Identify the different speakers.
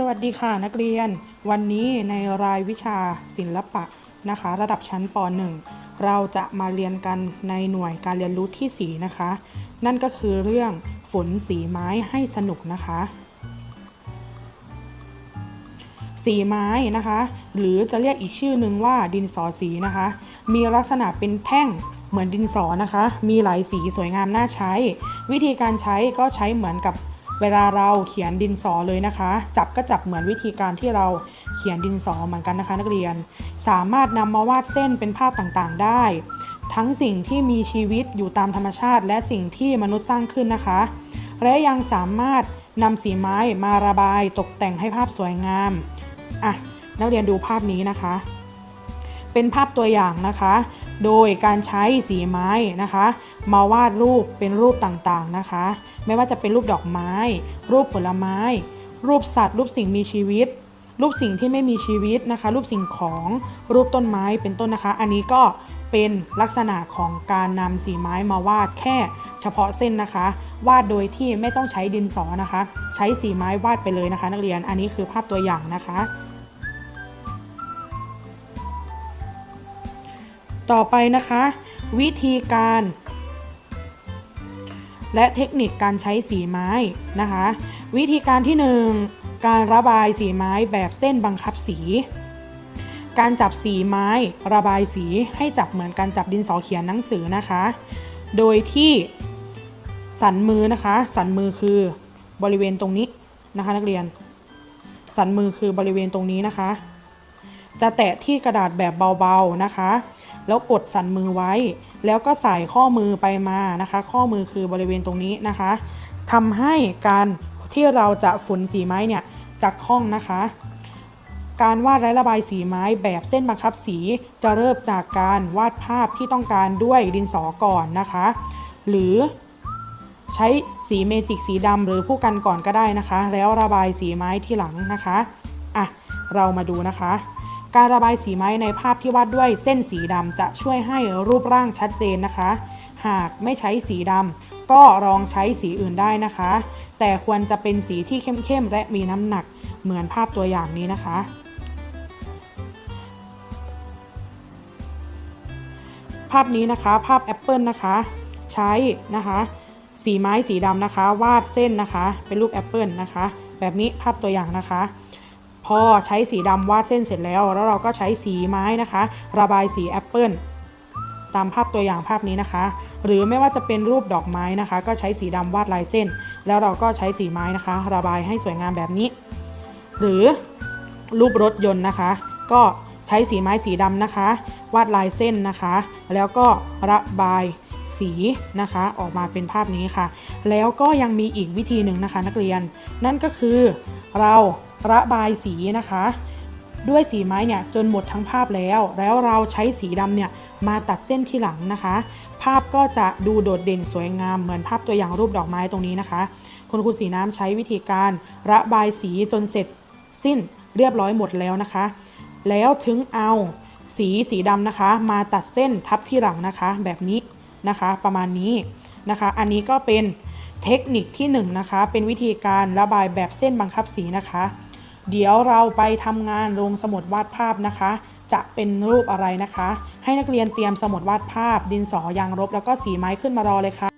Speaker 1: สวัสดีค่ะนักเรียน วันนี้ในรายวิชาศิลปะนะคะ ระดับชั้นป .1 เราจะมาเรียนกันในหน่วยการเรียนรู้ที่ 4 นะคะ นั่นก็คือเรื่องฝนสีไม้ให้สนุกนะคะ สีไม้นะคะ หรือจะเรียกอีกชื่อหนึ่งว่าดินสอสีนะคะ มีลักษณะเป็นแท่งเหมือนดินสอนะคะ มีหลายสีสวยงามน่าใช้ วิธีการใช้ก็ใช้เหมือนกับ เวลาเราเขียนดินสอเลยนะคะ จับก็จับเหมือนวิธีการที่เราเขียนดินสอเหมือนกันนะคะ นักเรียน สามารถนำมาวาดเส้นเป็นภาพต่างๆได้ ทั้งสิ่งที่มีชีวิตอยู่ตามธรรมชาติ และสิ่งที่มนุษย์สร้างขึ้นนะคะ และยังสามารถนำสีไม้มาระบายตกแต่งให้ภาพสวยงามอะนักเรียนดูภาพนี้นะคะ เป็นภาพตัวอย่างนะคะ โดยการใช้สีไม้นะคะ มาวาดรูปเป็นรูปต่างๆนะคะ ไม่ว่าจะเป็นรูปดอกไม้ รูปผลไม้ รูปสัตว์ รูปสิ่งมีชีวิต รูปสิ่งที่ไม่มีชีวิตนะคะ รูปสิ่งของรูปต้นไม้เป็นต้นนะคะ อันนี้ก็เป็นลักษณะของการนำสีไม้มาวาดแค่เฉพาะเส้นนะคะ วาดโดยที่ไม่ต้องใช้ดินสอนะคะ ใช้สีไม้วาดไปเลยนะคะ นักเรียนอันนี้คือภาพตัวอย่างนะคะ ต่อไปนะคะ วิธีการ และเทคนิคการใช้สีไม้นะคะ วิธีการที่ 1 การระบายสีไม้แบบเส้นบังคับสี การจับสีไม้ระบายสีให้จับเหมือนการจับดินสอเขียนหนังสือนะคะ โดยที่สันมือนะคะ สันมือคือบริเวณตรงนี้นะคะ นักเรียน สันมือคือบริเวณตรงนี้นะคะ จะแตะที่กระดาษแบบเบาๆนะคะ แล้วกดสั่นมือไว้ แล้วก็ใส่ข้อมือไปมานะคะ ข้อมือคือบริเวณตรงนี้นะคะทำให้การที่เราจะฝุ่นสีไม้เนี่ยจะคล่องนะคะ การวาดและระบายสีไม้แบบเส้นบังคับสีจะเริ่มจากการวาดภาพที่ต้องการด้วยดินสอก่อนนะคะ หรือใช้สีเมจิกสีดำหรือผู้กันก่อนก็ได้นะคะ แล้วระบายสีไม้ที่หลังนะคะ อะ เรามาดูนะคะ การระบายสีไม้ในภาพที่วาดด้วยเส้นสีดำจะช่วยให้รูปร่างชัดเจนนะคะ หากไม่ใช้สีดำก็ลองใช้สีอื่นได้นะคะ แต่ควรจะเป็นสีที่เข้มๆและมีน้ำหนักเหมือนภาพตัวอย่างนี้นะคะ ภาพนี้นะคะภาพแอปเปิลนะคะ ใช้นะคะ สีไม้สีดำนะคะ วาดเส้นนะคะ เป็นรูปแอปเปิลนะคะ แบบนี้ภาพตัวอย่างนะคะ พอใช้สีดำวาดเส้นเสร็จแล้ว แล้วเราก็ใช้สีไม้นะคะ ระบายสีแอปเปิลตามภาพตัวอย่างภาพนี้นะคะ หรือไม่ว่าจะเป็นรูปดอกไม้นะคะ ก็ใช้สีดำวาดลายเส้น แล้วเราก็ใช้สีไม้นะคะ ระบายให้สวยงามแบบนี้ หรือรูปรถยนต์นะคะ ก็ใช้สีไม้สีดำนะคะ วาดลายเส้นนะคะ แล้วก็ระบาย สีนะคะ ออกมาเป็นภาพนี้ค่ะ แล้วก็ยังมีอีกวิธีหนึ่งนะคะนักเรียน นั่นก็คือเราระบายสีนะคะ ด้วยสีไม้เนี่ยจนหมดทั้งภาพแล้ว แล้วเราใช้สีดำเนี่ยมาตัดเส้นที่หลังนะคะ ภาพก็จะดูโดดเด่นสวยงามเหมือนภาพตัวอย่างรูปดอกไม้ตรงนี้นะคะ คุณครูสีน้ำใช้วิธีการระบายสีจนเสร็จสิ้นเรียบร้อยหมดแล้วนะคะ แล้วถึงเอาสีสีดำนะคะ มาตัดเส้นทับที่หลังนะคะ แบบนี้ นะคะ ประมาณนี้นะคะ อันนี้ก็เป็นเทคนิคที่1นงนะคะ เป็นวิธีการระบายแบบเส้นบังคับสีนะคะ เดี๋ยวเราไปทำงานลงสมุดวาดภาพนะคะ จะเป็นรูปอะไรนะคะ ให้นักเรียนเตรียมสมุดวาดภาพ ดินสอยางลบแล้วก็สีไม้ขึ้นมารอเลยค่ะ